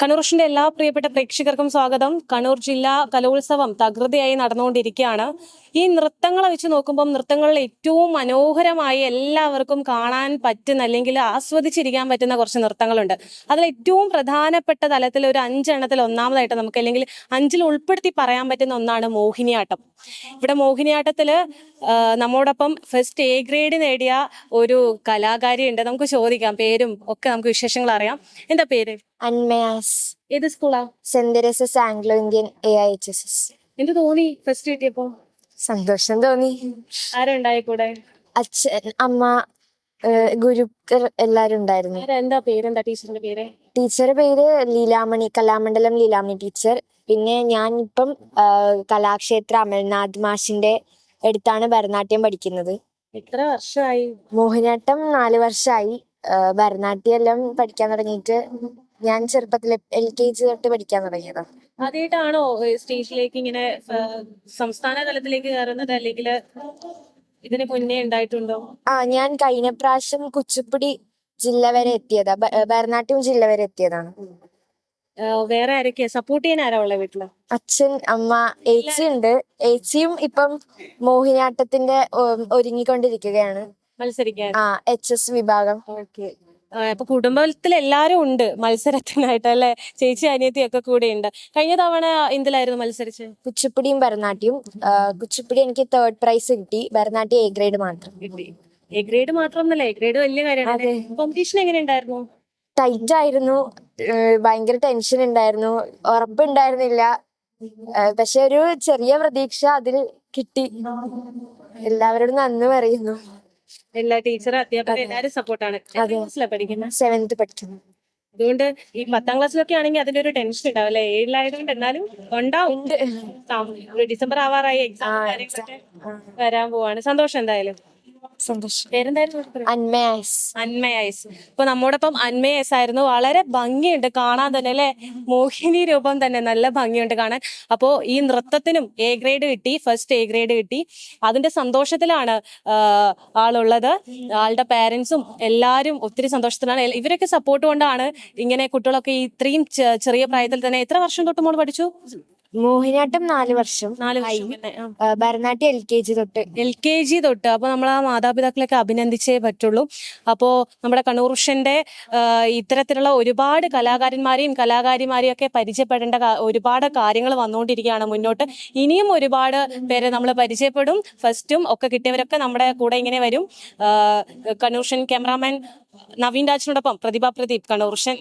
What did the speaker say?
കണ്ണൂർഷിന്റെ എല്ലാ പ്രിയപ്പെട്ട പ്രേക്ഷകർക്കും സ്വാഗതം. കണ്ണൂർ ജില്ലാ കലോത്സവം തകൃതിയായി നടന്നുകൊണ്ടിരിക്കുകയാണ്. ഈ നൃത്തങ്ങളെ വെച്ച് നോക്കുമ്പോൾ നൃത്തങ്ങളിൽ ഏറ്റവും മനോഹരമായി എല്ലാവർക്കും കാണാൻ പറ്റുന്ന അല്ലെങ്കിൽ ആസ്വദിച്ചിരിക്കാൻ പറ്റുന്ന കുറച്ച് നൃത്തങ്ങളുണ്ട്. അതിൽ ഏറ്റവും പ്രധാനപ്പെട്ട തലത്തിൽ ഒരു അഞ്ചെണ്ണത്തിൽ ഒന്നാമതായിട്ട് നമുക്ക് അല്ലെങ്കിൽ അഞ്ചിൽ ഉൾപ്പെടുത്തി പറയാൻ പറ്റുന്ന ഒന്നാണ് മോഹിനിയാട്ടം. ഇവിടെ മോഹിനിയാട്ടത്തിൽ നമ്മോടൊപ്പം ഫസ്റ്റ് എ ഗ്രേഡ് നേടിയ ഒരു കലാകാരി ഉണ്ട് നമുക്ക് ചോദിക്കാം പേരും ഒക്കെ നമുക്ക് വിശേഷങ്ങൾ അറിയാം. എന്താ പേര്? അന്മയാസ്. ഏത് സ്കൂളാ? Saint Teresa's Anglo Indian A I H S S എന്ത് തോന്നി ഫസ്റ്റ് കിട്ടിയപ്പോ? സന്തോഷം തോന്നി. ആരുണ്ടായി കൂടെ അച്ഛൻ അമ്മ ഗുരുക്കർ എല്ലാരും ഉണ്ടായിരുന്നു. എന്താ പേരെന്താ ടീച്ചറിന്റെ പേര്? ടീച്ചറുടെ പേര് ലീലാമണി കലാമണ്ഡലം ലീലാമണി ടീച്ചർ. പിന്നെ ഞാൻ ഇപ്പം കലാക്ഷേത്ര അമൽനാഥ് മാഷിന്റെ അടുത്താണ് ഭരതനാട്യം പഠിക്കുന്നത്. എത്ര വർഷമായി? മോഹിനാട്ടം നാല് വർഷമായി ഭരതനാട്യം എല്ലാം പഠിക്കാൻ തുടങ്ങിയിട്ട് ഞാൻ ചെറുപ്പത്തിൽ എൽ കെ ജി തൊട്ട് പഠിക്കാൻ തുടങ്ങിയതാ. ആദ്യമായിട്ടാണോ സ്റ്റേജിലേക്ക് ഇങ്ങനെ സംസ്ഥാന തലത്തിലേക്ക് കയറുന്നത്? അല്ലെങ്കിൽ ഇതിന് മുന്നേ ഉണ്ടായിട്ടുണ്ടോ? ആ ഞാൻ കഴിഞ്ഞ പ്രാവശ്യം കുച്ചിപ്പുടി ജില്ല വരെ എത്തിയതാ. ഭരനാട്യം ജില്ല വരെ എത്തിയതാണ്. വേറെ ആരൊക്കെയാ സപ്പോർട്ട് ചെയ്യാൻ ആരാ ഉള്ള വീട്ടിൽ? അച്ഛൻ അമ്മ ഏച്ചി ഉണ്ട്. ഏച്ചിയും ഇപ്പം മോഹിനിയാട്ടത്തിന്റെ ഒരുങ്ങിക്കൊണ്ടിരിക്കുകയാണ്. മത്സരിക്കാൻ. ആ എച്ച് എസ് വിഭാഗം. ഓക്കെ. അപ്പൊ കുടുംബത്തിൽ എല്ലാരും ഉണ്ട്. മത്സരത്തിനായിട്ട് അല്ലെ? ചേച്ചി അനിയത്തി ഒക്കെ കൂടെ ഉണ്ട്. കഴിഞ്ഞ തവണ എന്തിലായിരുന്നു മത്സരിച്ച്? കുച്ചിപ്പുടിയും ഭരതനാട്യവും കുച്ചിപ്പുടി എനിക്ക് തേർഡ് പ്രൈസ് കിട്ടി. ഭരതനാട്യം എ ഗ്രേഡ് മാത്രം. കിട്ടി. എ ഗ്രേഡ് മാത്രം എ ഗ്രേഡ് വലിയ കാര്യമാണ്. കോമ്പറ്റീഷൻ എങ്ങനെ ഉണ്ടായിരുന്നു? ടൈറ്റ് ആയിരുന്നു. ഭയങ്കര ടെൻഷൻ ഉണ്ടായിരുന്നു. ഉറപ്പുണ്ടായിരുന്നില്ല. പക്ഷെ ഒരു ചെറിയ പ്രതീക്ഷ അതിൽ കിട്ടി. എല്ലാവരോടും നന്ദി പറയുന്നു. എല്ലാ ടീച്ചറും അധ്യാപകരും എല്ലാരും സപ്പോർട്ടാണ് ക്ലാസ്സിലാണ് പഠിക്കുന്നത് സെവൻത് പഠിക്കുന്നു? അതുകൊണ്ട് ഈ പത്താം ക്ലാസ്സിലൊക്കെ ആണെങ്കിൽ അതിന്റെ ഒരു ടെൻഷൻ ഉണ്ടാവും അല്ലെ? ഏഴിലായതുകൊണ്ട് എന്നാലും ഉണ്ടാവും. ഡിസംബർ ആവാറായി. എക്സാം വരാൻ പോവാണ്. സന്തോഷം എന്തായാലും. സന്തോഷം. അന്മയാസ് അന്മയസ് ഇപ്പൊ നമ്മോടൊപ്പം അന്മയസ് ആയിരുന്നു. വളരെ ഭംഗിയുണ്ട് കാണാൻ തന്നെ അല്ലെ? മോഹിനി രൂപം തന്നെ നല്ല ഭംഗിയുണ്ട് കാണാൻ. അപ്പോ ഈ നൃത്തത്തിനും എ ഗ്രേഡ് കിട്ടി ഫസ്റ്റ് എ ഗ്രേഡ് കിട്ടി. അതിന്റെ സന്തോഷത്തിലാണ് ആളുള്ളത്. ആളുടെ പാരന്റ്സും എല്ലാരും ഒത്തിരി സന്തോഷത്തിലാണ്. ഇവരൊക്കെ സപ്പോർട്ട് കൊണ്ടാണ് ഇങ്ങനെ കുട്ടികളൊക്കെ ഈ ഇത്രയും ചെറിയ പ്രായത്തിൽ തന്നെ എത്ര വർഷം തൊട്ട് മോൾ പഠിച്ചു? മോഹിനിയാട്ടം നാല് വർഷം നാല് വർഷം ആ. ഭരതനാട്യം എൽ കെ ജി തൊട്ട്. എൽ കെ ജി തൊട്ട്. അപ്പൊ നമ്മൾ ആ മാതാപിതാക്കളെയൊക്കെ അഭിനന്ദിച്ചേ പറ്റുള്ളൂ. അപ്പോ നമ്മുടെ കണ്ണൂർഷന്റെ ഇത്തരത്തിലുള്ള ഒരുപാട് കലാകാരന്മാരെയും കലാകാരിമാരെയും ഒക്കെ പരിചയപ്പെടേണ്ട കാ- ഒരുപാട് കാര്യങ്ങൾ വന്നുകൊണ്ടിരിക്കുകയാണ് മുന്നോട്ട്. ഇനിയും ഒരുപാട് പേരെ നമ്മൾ പരിചയപ്പെടും. ഫസ്റ്റും ഒക്കെ കിട്ടിയവരൊക്കെ നമ്മുടെ കൂടെ ഇങ്ങനെ വരും. ആ, കണ്ണൂർഷൻ ക്യാമറാമാൻ നവീൻ രാജിനോടൊപ്പം പ്രതിഭ പ്രദീപ് കണ്ണൂർഷൻ.